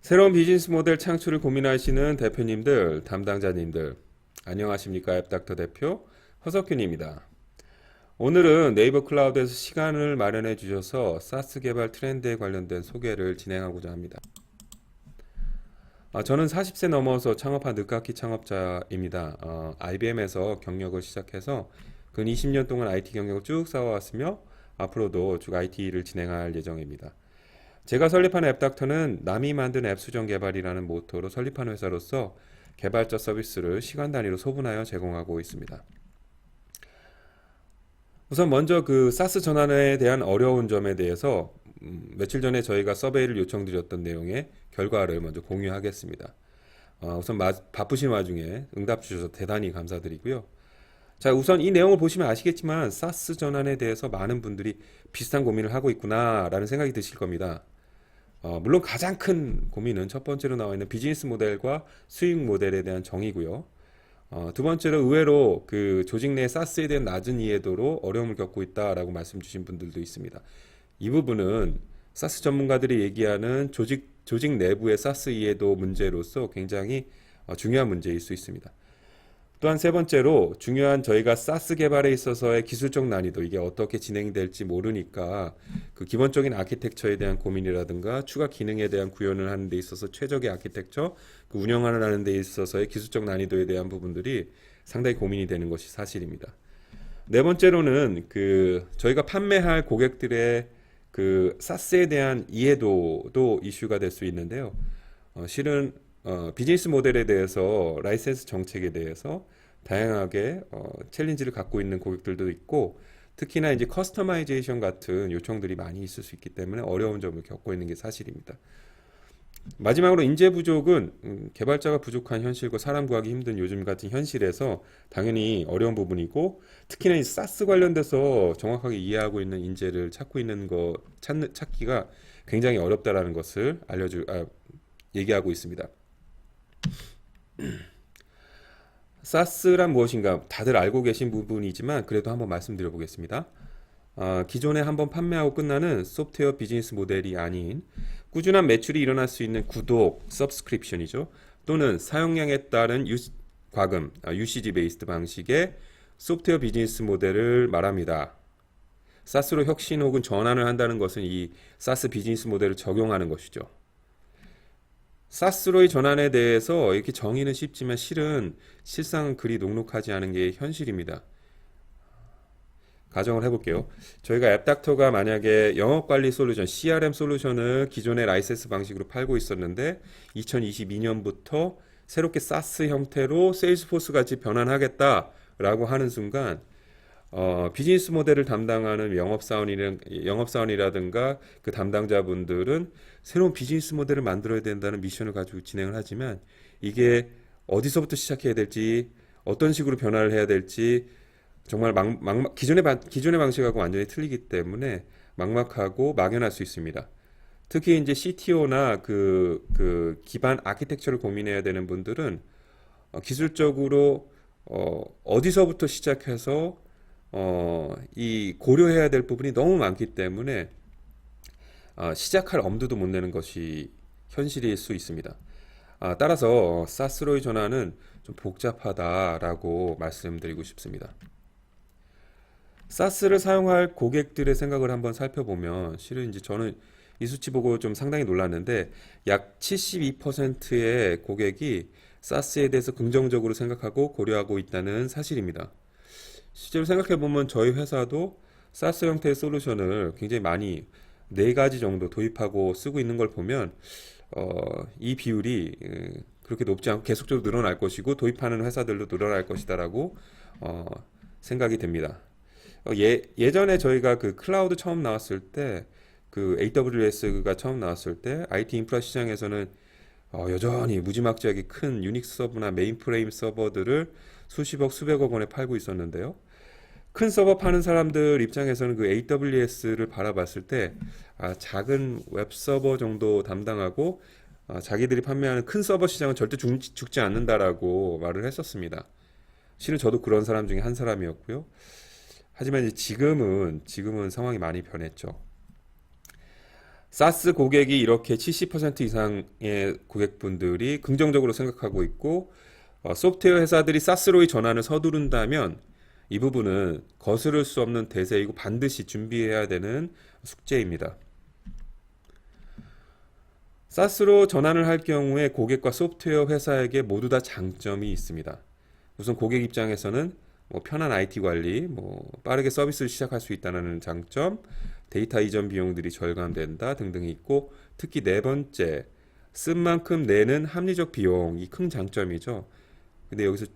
새로운 비즈니스 모델 창출을 고민하시는 대표님들, 담당자님들, 안녕하십니까? 앱닥터 대표 허석균입니다. 오늘은 네이버 클라우드에서 시간을 마련해 주셔서 사스 개발 트렌드에 관련된 소개를 진행하고자 합니다. 아, 저는 40세 넘어서 창업한 늦깎이 창업자입니다. 어, IBM에서 경력을 시작해서 근 20년 동안 IT 경력을 쭉 쌓아왔으며 앞으로도 쭉 IT를 진행할 예정입니다. 제가 설립한 앱닥터는 남이 만든 앱 수정 개발이라는 모토로 설립한 회사로서 개발자 서비스를 시간 단위로 소분하여 제공하고 있습니다. 우선 먼저 그 사스 전환에 대한 어려운 점에 대해서 음, 며칠 전에 저희가 서베이를 요청드렸던 내용의 결과를 먼저 공유하겠습니다. 어, 우선 마- 바쁘신 와중에 응답 주셔서 대단히 감사드리고요. 자, 우선 이 내용을 보시면 아시겠지만 사스 전환에 대해서 많은 분들이 비슷한 고민을 하고 있구나라는 생각이 드실 겁니다. 어, 물론 가장 큰 고민은 첫 번째로 나와 있는 비즈니스 모델과 수익 모델에 대한 정의고요. 어, 두 번째로 의외로 그 조직 내 사스에 대한 낮은 이해도로 어려움을 겪고 있다라고 말씀 주신 분들도 있습니다. 이 부분은 사스 전문가들이 얘기하는 조직 조직 내부의 사스 이해도 문제로서 굉장히 어, 중요한 문제일 수 있습니다. 또한 세 번째로 중요한 저희가 사스 개발에 있어서의 기술적 난이도 이게 어떻게 진행될지 모르니까 그 기본적인 아키텍처에 대한 고민이라든가 추가 기능에 대한 구현을 하는 데 있어서 최적의 아키텍처 그 운영하는 하는 데 있어서의 기술적 난이도에 대한 부분들이 상당히 고민이 되는 것이 사실입니다. 네 번째로는 그 저희가 판매할 고객들의 그 사스에 대한 이해도도 이슈가 될 수 있는데요. 어, 실은 어, 비즈니스 모델에 대해서 라이센스 정책에 대해서 다양하게 어, 챌린지를 갖고 있는 고객들도 있고 특히나 이제 커스터마이제이션 같은 요청들이 많이 있을 수 있기 때문에 어려운 점을 겪고 있는 게 사실입니다. 마지막으로 인재 부족은 음, 개발자가 부족한 현실과 사람 구하기 힘든 요즘 같은 현실에서 당연히 어려운 부분이고 특히나 이 사스 관련돼서 정확하게 이해하고 있는 인재를 찾고 있는 거 찾는 찾기가 굉장히 어렵다라는 것을 알려주 아, 얘기하고 있습니다. 사스란 무엇인가 다들 알고 계신 부분이지만 그래도 한번 말씀드려 보겠습니다. 아, 기존에 한번 판매하고 끝나는 소프트웨어 비즈니스 모델이 아닌 꾸준한 매출이 일어날 수 있는 구독, 서브스크립션이죠. 또는 사용량에 따른 유, 과금, 아, UCG 베이스드 방식의 소프트웨어 비즈니스 모델을 말합니다. 사스로 혁신 혹은 전환을 한다는 것은 이 사스 비즈니스 모델을 적용하는 것이죠. 사스로의 전환에 대해서 이렇게 정의는 쉽지만 실은 실상 그리 녹록하지 않은 게 현실입니다. 가정을 해볼게요. 저희가 앱닥터가 만약에 영업관리 솔루션, CRM 솔루션을 기존의 라이센스 방식으로 팔고 있었는데 2022년부터 새롭게 사스 형태로 세일스포스 같이 변환하겠다라고 하는 순간 어, 비즈니스 모델을 담당하는 영업사원이랑, 영업사원이라든가 그 담당자분들은 새로운 비즈니스 모델을 만들어야 된다는 미션을 가지고 진행을 하지만 이게 어디서부터 시작해야 될지 어떤 식으로 변화를 해야 될지 정말 막, 막, 기존의, 방- 기존의 방식하고 완전히 틀리기 때문에 막막하고 막연할 수 있습니다. 특히 이제 CTO나 그, 그 기반 아키텍처를 고민해야 되는 분들은 어, 기술적으로 어, 어디서부터 시작해서 어, 이 고려해야 될 부분이 너무 많기 때문에 어, 시작할 엄두도 못 내는 것이 현실일 수 있습니다. 아, 따라서 사스로의 전환은 좀 복잡하다라고 말씀드리고 싶습니다. 사스를 사용할 고객들의 생각을 한번 살펴보면 실은 이제 저는 이 수치 보고 좀 상당히 놀랐는데 약 72%의 고객이 사스에 대해서 긍정적으로 생각하고 고려하고 있다는 사실입니다. 실제로 생각해 보면 저희 회사도 사스 형태의 솔루션을 굉장히 많이 네 가지 정도 도입하고 쓰고 있는 걸 보면 어, 이 비율이 에, 그렇게 높지 않고 계속적으로 늘어날 것이고 도입하는 회사들도 늘어날 것이다라고 어, 생각이 됩니다. 어, 예, 예전에 저희가 그 클라우드 처음 나왔을 때 그 AWS가 처음 나왔을 때 IT 인프라 시장에서는 어, 여전히 무지막지하게 큰 유닉스 서버나 메인프레임 서버들을 수십억, 수백억 원에 팔고 있었는데요. 큰 서버 파는 사람들 입장에서는 그 AWS를 바라봤을 때 아, 작은 웹 서버 정도 담당하고 아, 자기들이 판매하는 큰 서버 시장은 절대 죽, 죽지 않는다라고 말을 했었습니다. 실은 저도 그런 사람 중에 한 사람이었고요. 하지만 지금은 지금은 상황이 많이 변했죠. 사스 고객이 이렇게 70% 이상의 고객분들이 긍정적으로 생각하고 있고 어, 소프트웨어 회사들이 사스로의 전환을 서두른다면 이 부분은 거스를 수 없는 대세이고 반드시 준비해야 되는 숙제입니다. 사스로 전환을 할 경우에 고객과 소프트웨어 회사에게 모두 다 장점이 있습니다. 우선 고객 입장에서는 뭐 편한 IT 관리, 뭐 빠르게 서비스를 시작할 수 있다는 장점, 데이터 이전 비용들이 절감된다 등등이 있고 특히 네 번째 쓴 만큼 내는 합리적 비용이 큰 장점이죠. 근데 여기서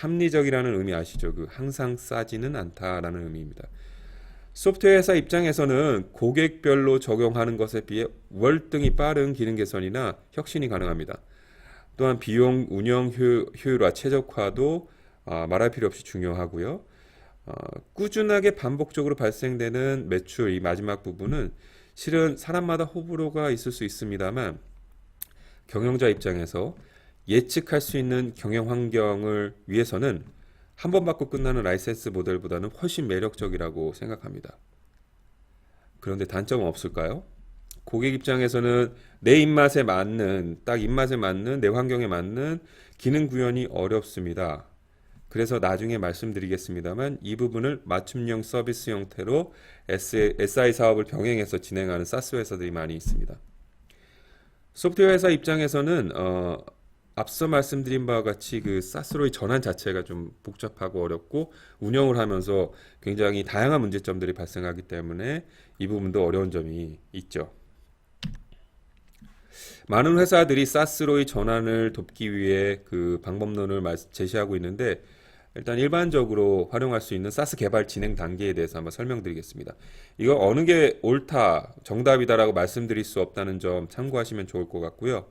합리적이라는 의미 아시죠? 그 항상 싸지는 않다라는 의미입니다. 소프트웨어 회사 입장에서는 고객별로 적용하는 것에 비해 월등히 빠른 기능 개선이나 혁신이 가능합니다. 또한 비용 운영 효, 효율화 최적화도 아, 말할 필요 없이 중요하고요. 어, 꾸준하게 반복적으로 발생되는 매출 이 마지막 부분은 실은 사람마다 호불호가 있을 수 있습니다만 경영자 입장에서 예측할 수 있는 경영 환경을 위해서는 한 번 받고 끝나는 라이센스 모델보다는 훨씬 매력적이라고 생각합니다. 그런데 단점은 없을까요? 고객 입장에서는 내 입맛에 맞는, 딱 입맛에 맞는, 내 환경에 맞는 기능 구현이 어렵습니다. 그래서 나중에 말씀드리겠습니다만 이 부분을 맞춤형 서비스 형태로 SI 사업을 병행해서 진행하는 사스 회사들이 많이 있습니다. 소프트웨어 회사 입장에서는 어, 앞서 말씀드린 바와 같이 그 사스로의 전환 자체가 좀 복잡하고 어렵고 운영을 하면서 굉장히 다양한 문제점들이 발생하기 때문에 이 부분도 어려운 점이 있죠. 많은 회사들이 사스로의 전환을 돕기 위해 그 방법론을 제시하고 있는데 일단 일반적으로 활용할 수 있는 사스 개발 진행 단계에 대해서 한번 설명드리겠습니다. 이거 어느 게 옳다, 정답이다라고 말씀드릴 수 없다는 점 참고하시면 좋을 것 같고요.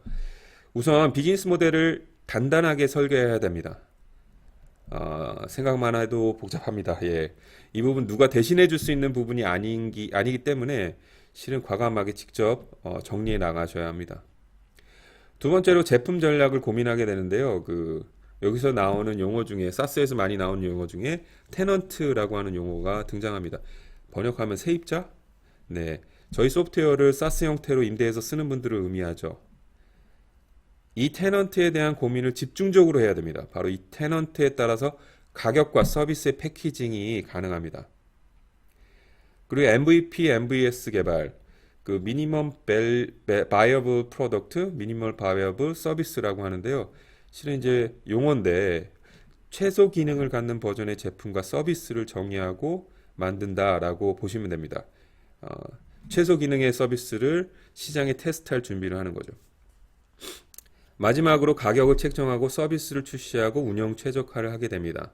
우선 비즈니스 모델을 단단하게 설계해야 됩니다. 어, 생각만 해도 복잡합니다. 예. 이 부분 누가 대신해 줄 수 있는 부분이 아닌 기, 아니기 때문에 실은 과감하게 직접 어, 정리해 나가셔야 합니다. 두 번째로 제품 전략을 고민하게 되는데요. 그 여기서 나오는 용어 중에 사스에서 많이 나오는 용어 중에 테넌트라고 하는 용어가 등장합니다. 번역하면 세입자? 네. 저희 소프트웨어를 사스 형태로 임대해서 쓰는 분들을 의미하죠. 이 테넌트에 대한 고민을 집중적으로 해야 됩니다. 바로 이 테넌트에 따라서 가격과 서비스의 패키징이 가능합니다. 그리고 MVP, MVS 개발, 그 미니멈 바이어블 프로덕트, 미니멀 바이어블 서비스라고 하는데요. 실은 이제 용어인데 최소 기능을 갖는 버전의 제품과 서비스를 정의하고 만든다라고 보시면 됩니다. 어, 최소 기능의 서비스를 시장에 테스트할 준비를 하는 거죠. 마지막으로 가격을 책정하고 서비스를 출시하고 운영 최적화를 하게 됩니다.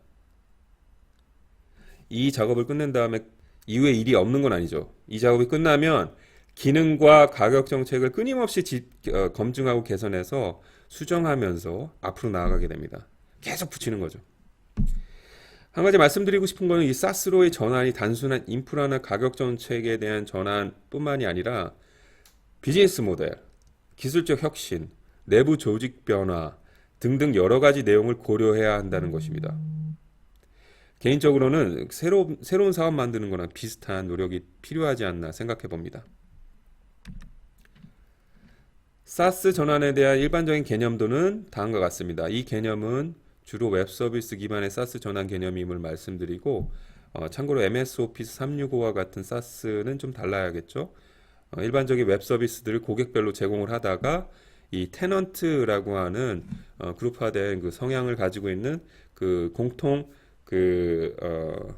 이 작업을 끝낸 다음에 이후에 일이 없는 건 아니죠. 이 작업이 끝나면 기능과 가격 정책을 끊임없이 지, 어, 검증하고 개선해서 수정하면서 앞으로 나아가게 됩니다. 계속 붙이는 거죠. 한 가지 말씀드리고 싶은 거는 이 사스로의 전환이 단순한 인프라나 가격 정책에 대한 전환뿐만이 아니라 비즈니스 모델, 기술적 혁신, 내부 조직 변화 등등 여러 가지 내용을 고려해야 한다는 것입니다. 개인적으로는 새로, 새로운 사업 만드는 거랑 비슷한 노력이 필요하지 않나 생각해 봅니다. 사스 전환에 대한 일반적인 개념도는 다음과 같습니다. 이 개념은 주로 웹 서비스 기반의 사스 전환 개념임을 말씀드리고 어, 참고로 MS 오피스 365와 같은 사스는 좀 달라야겠죠. 어, 일반적인 웹 서비스들을 고객별로 제공을 하다가 이 테넌트라고 하는 어, 그룹화된 그 성향을 가지고 있는 그 공통 그 어,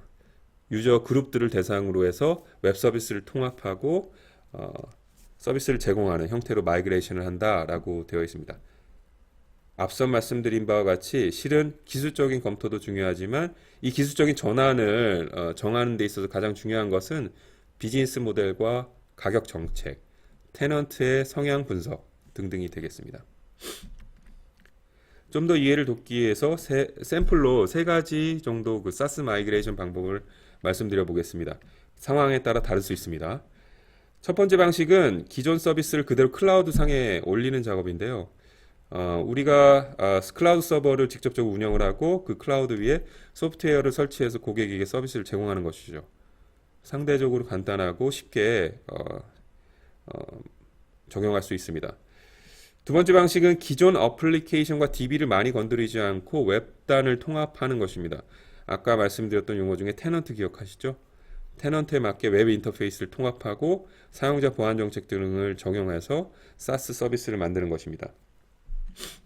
유저 그룹들을 대상으로 해서 웹 서비스를 통합하고 어, 서비스를 제공하는 형태로 마이그레이션을 한다라고 되어 있습니다. 앞서 말씀드린 바와 같이 실은 기술적인 검토도 중요하지만 이 기술적인 전환을 어, 정하는 데 있어서 가장 중요한 것은 비즈니스 모델과 가격 정책, 테넌트의 성향 분석 등등이 되겠습니다. 좀 더 이해를 돕기 위해서 세, 샘플로 세 가지 정도 그 사스 마이그레이션 방법을 말씀드려 보겠습니다. 상황에 따라 다를 수 있습니다. 첫 번째 방식은 기존 서비스를 그대로 클라우드 상에 올리는 작업인데요. 어, 우리가 어, 클라우드 서버를 직접적으로 운영을 하고 그 클라우드 위에 소프트웨어를 설치해서 고객에게 서비스를 제공하는 것이죠. 상대적으로 간단하고 쉽게 어, 어 적용할 수 있습니다. 두 번째 방식은 기존 어플리케이션과 DB를 많이 건드리지 않고 웹단을 통합하는 것입니다. 아까 말씀드렸던 용어 중에 테넌트 기억하시죠? 테넌트에 맞게 웹 인터페이스를 통합하고 사용자 보안 정책 등을 적용해서 사스 서비스를 만드는 것입니다.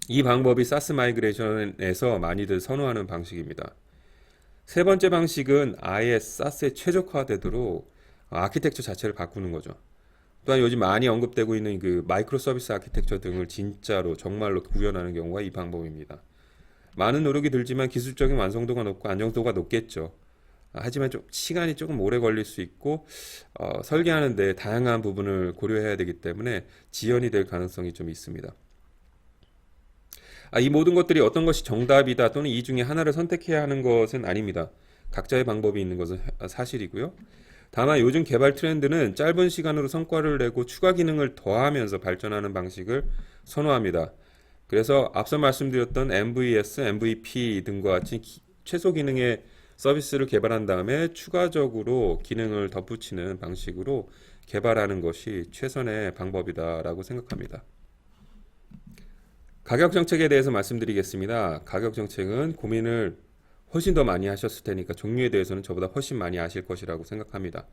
이 방법이 사스 마이그레이션에서 많이들 선호하는 방식입니다. 세 번째 방식은 아예 사스에 최적화되도록 아키텍처 자체를 바꾸는 거죠. 또한 요즘 많이 언급되고 있는 그 마이크로 서비스 아키텍처 등을 진짜로 정말로 구현하는 경우가 이 방법입니다. 많은 노력이 들지만 기술적인 완성도가 높고 안정도가 높겠죠. 아, 하지만 좀 시간이 조금 오래 걸릴 수 있고 어, 설계하는데 다양한 부분을 고려해야 되기 때문에 지연이 될 가능성이 좀 있습니다. 아, 이 모든 것들이 어떤 것이 정답이다 또는 이 중에 하나를 선택해야 하는 것은 아닙니다. 각자의 방법이 있는 것은 사실이고요. 다만 요즘 개발 트렌드는 짧은 시간으로 성과를 내고 추가 기능을 더하면서 발전하는 방식을 선호합니다. 그래서 앞서 말씀드렸던 MVS, MVP 등과 같이 기- 최소 기능의 서비스를 개발한 다음에 추가적으로 기능을 덧붙이는 방식으로 개발하는 것이 최선의 방법이다라고 생각합니다. 가격 정책에 대해서 말씀드리겠습니다. 가격 정책은 고민을 훨씬 더 많이 하셨을 테니까 종류에 대해서는 저보다 훨씬 많이 아실 것이라고 생각합니다.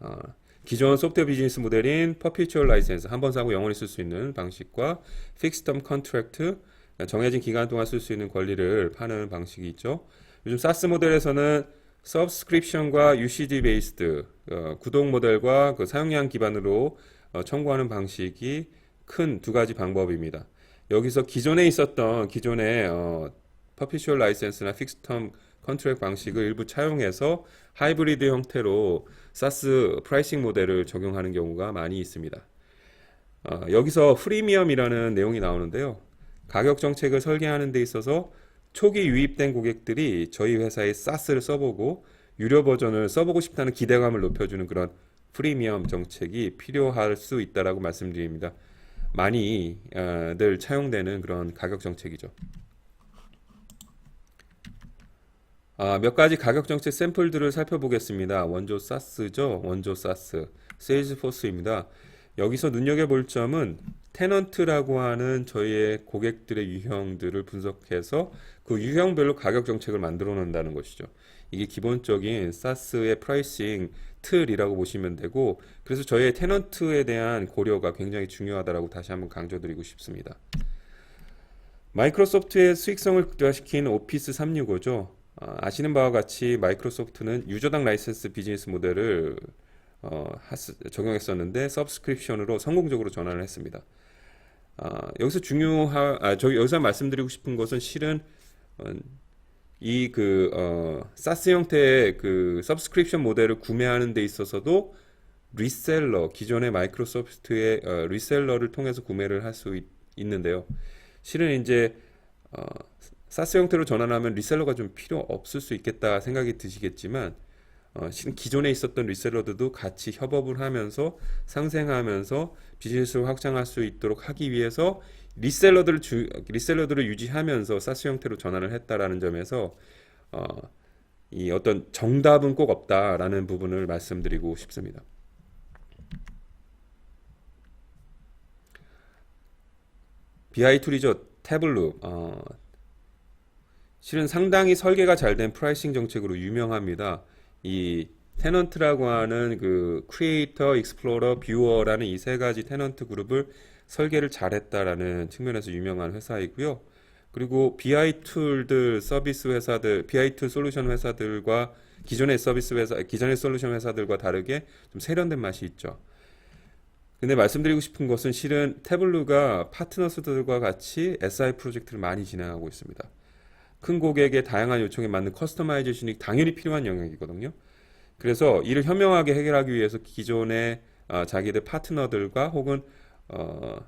어, 기존 소프트웨어 비즈니스 모델인 퍼피추얼 라이센스 한 번 사고 영원히 쓸 수 있는 방식과 픽스텀 컨트랙트 정해진 기간 동안 쓸 수 있는 권리를 파는 방식이 있죠. 요즘 사스 모델에서는 서브스크립션과 UCG 베이스드 어, 구독 모델과 그 사용량 기반으로 어, 청구하는 방식이 큰 두 가지 방법입니다. 여기서 기존에 있었던 기존의 어, 퍼피슈얼 라이센스나 픽스텀 컨트랙 방식을 일부 차용해서 하이브리드 형태로 사스 프라이싱 모델을 적용하는 경우가 많이 있습니다. 어, 여기서 프리미엄이라는 내용이 나오는데요. 가격 정책을 설계하는 데 있어서 초기 유입된 고객들이 저희 회사의 사스를 써보고 유료 버전을 써보고 싶다는 기대감을 높여주는 그런 프리미엄 정책이 필요할 수 있다라고 말씀드립니다. 많이 어, 늘 차용되는 그런 가격 정책이죠. 아, 몇 가지 가격 정책 샘플들을 살펴보겠습니다. 원조 사스죠. 원조 사스. 세일즈포스입니다. 여기서 눈여겨볼 점은 테넌트라고 하는 저희의 고객들의 유형들을 분석해서 그 유형별로 가격 정책을 만들어 놓는다는 것이죠. 이게 기본적인 사스의 프라이싱 틀이라고 보시면 되고 그래서 저희의 테넌트에 대한 고려가 굉장히 중요하다라고 다시 한번 강조드리고 싶습니다. 마이크로소프트의 수익성을 극대화시킨 오피스 365죠. 아, 아시는 바와 같이 마이크로소프트는 유저당 라이센스 비즈니스 모델을 어, 적용했었는데 서브스크립션으로 성공적으로 전환을 했습니다. 아, 여기서 중요하, 아, 저 여기서 말씀드리고 싶은 것은 실은 어, 이그 어, 사스 형태의 그 서브스크립션 모델을 구매하는 데 있어서도 리셀러 기존의 마이크로소프트의 어, 리셀러를 통해서 구매를 할 수 있는데요. 실은 이제 어, 사스 형태로 전환하면 리셀러가 좀 필요 없을 수 있겠다 생각이 드시겠지만 어, 신- 기존에 있었던 리셀러들도 같이 협업을 하면서 상생하면서 비즈니스를 확장할 수 있도록 하기 위해서 리셀러들을 주, 리셀러들을 유지하면서 사스 형태로 전환을 했다라는 점에서 어, 이 어떤 정답은 꼭 없다라는 부분을 말씀드리고 싶습니다. BI 툴이죠. 태블루. 어, 실은 상당히 설계가 잘 된 프라이싱 정책으로 유명합니다. 이 테넌트라고 하는 그 크리에이터, 익스플로러, 뷰어라는 이 세 가지 테넌트 그룹을 설계를 잘했다라는 측면에서 유명한 회사이고요. 그리고 BI 툴들 서비스 회사들, BI 툴 솔루션 회사들과 기존의 서비스 회사, 기존의 솔루션 회사들과 다르게 좀 세련된 맛이 있죠. 근데 말씀드리고 싶은 것은 실은 태블루가 파트너스들과 같이 SI 프로젝트를 많이 진행하고 있습니다. 큰 고객의 다양한 요청에 맞는 커스터마이제이션이 당연히 필요한 영역이거든요. 그래서 이를 현명하게 해결하기 위해서 기존의 어, 자기들 파트너들과 혹은 어,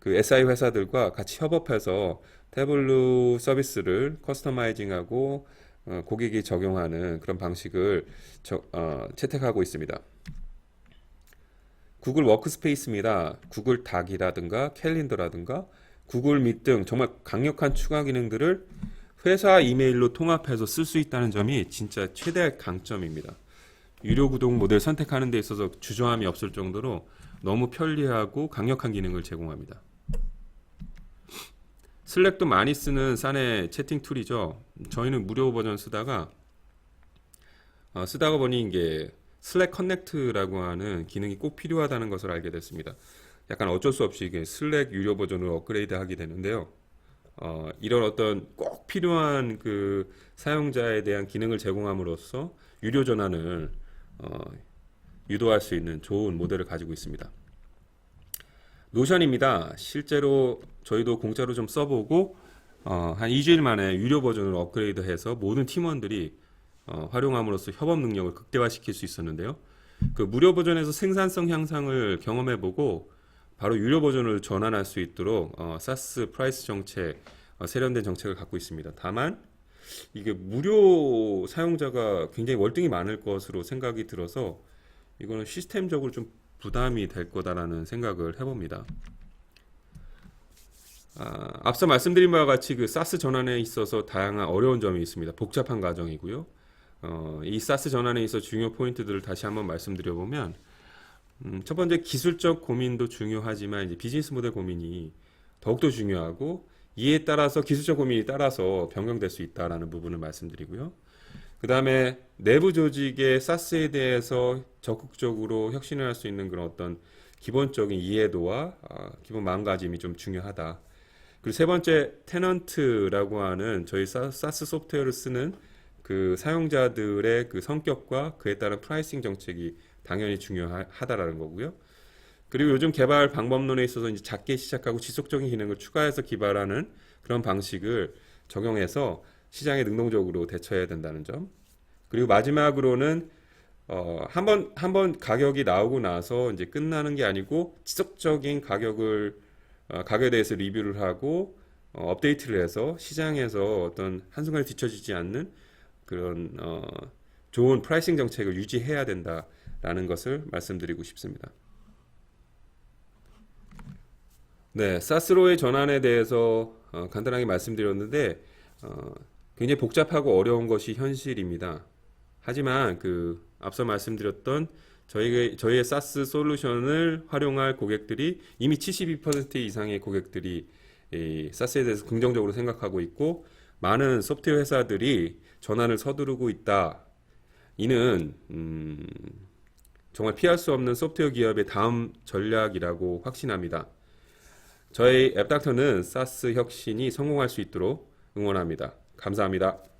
그 SI 회사들과 같이 협업해서 태블루 서비스를 커스터마이징하고 어, 고객이 적용하는 그런 방식을 저- 어, 채택하고 있습니다. 구글 워크스페이스입니다. 구글 닥이라든가 캘린더라든가 구글 밋 등 정말 강력한 추가 기능들을 회사 이메일로 통합해서 쓸 수 있다는 점이 진짜 최대 강점입니다. 유료 구독 모델 선택하는 데 있어서 주저함이 없을 정도로 너무 편리하고 강력한 기능을 제공합니다. 슬랙도 많이 쓰는 사내 채팅 툴이죠. 저희는 무료 버전 쓰다가 어, 쓰다가 보니 이게 슬랙 커넥트라고 하는 기능이 꼭 필요하다는 것을 알게 됐습니다. 약간 어쩔 수 없이 이게 슬랙 유료 버전으로 업그레이드 하게 되는데요. 어, 이런 어떤 꼭 필요한 그 사용자에 대한 기능을 제공함으로써 유료 전환을 어, 유도할 수 있는 좋은 모델을 가지고 있습니다. 노션입니다. 실제로 저희도 공짜로 좀 써보고 어, 한 2주일 만에 유료 버전으로 업그레이드해서 모든 팀원들이 어, 활용함으로써 협업 능력을 극대화시킬 수 있었는데요. 그 무료 버전에서 생산성 향상을 경험해보고 바로 유료 버전을 전환할 수 있도록 어, 사스 프라이스 정책 어, 세련된 정책을 갖고 있습니다. 다만 이게 무료 사용자가 굉장히 월등히 많을 것으로 생각이 들어서 이거는 시스템적으로 좀 부담이 될 거다라는 생각을 해봅니다. 아, 앞서 말씀드린 바와 같이 그 사스 전환에 있어서 다양한 어려운 점이 있습니다. 복잡한 과정이고요. 어, 이 사스 전환에 있어 중요 포인트들을 다시 한번 말씀드려보면 음, 첫 번째 기술적 고민도 중요하지만 이제 비즈니스 모델 고민이 더욱더 중요하고 이에 따라서 기술적 고민이 따라서 변경될 수 있다라는 부분을 말씀드리고요. 그 다음에 내부 조직의 사스에 대해서 적극적으로 혁신을 할 수 있는 그런 어떤 기본적인 이해도와 아, 기본 마음가짐이 좀 중요하다. 그리고 세 번째 테넌트라고 하는 저희 사- 사스 소프트웨어를 쓰는 그 사용자들의 그 성격과 그에 따른 프라이싱 정책이 당연히 중요하다라는 거고요. 그리고 요즘 개발 방법론에 있어서 이제 작게 시작하고 지속적인 기능을 추가해서 개발하는 그런 방식을 적용해서 시장에 능동적으로 대처해야 된다는 점. 그리고 마지막으로는 어, 한 번 한 번 가격이 나오고 나서 이제 끝나는 게 아니고 지속적인 가격을 어, 가격에 대해서 리뷰를 하고 어, 업데이트를 해서 시장에서 어떤 한순간에 뒤처지지 않는 그런 어, 좋은 프라이싱 정책을 유지해야 된다 라는 것을 말씀드리고 싶습니다. 네, 사스로의 전환에 대해서 어, 간단하게 말씀드렸는데 어, 굉장히 복잡하고 어려운 것이 현실입니다. 하지만 그 앞서 말씀드렸던 저희 저희의 사스 솔루션을 활용할 고객들이 이미 72% 이상의 고객들이 이 사스에 대해서 긍정적으로 생각하고 있고 많은 소프트웨어 회사들이 전환을 서두르고 있다. 이는 음, 정말 피할 수 없는 소프트웨어 기업의 다음 전략이라고 확신합니다. 저희 앱닥터는 사스 혁신이 성공할 수 있도록 응원합니다. 감사합니다.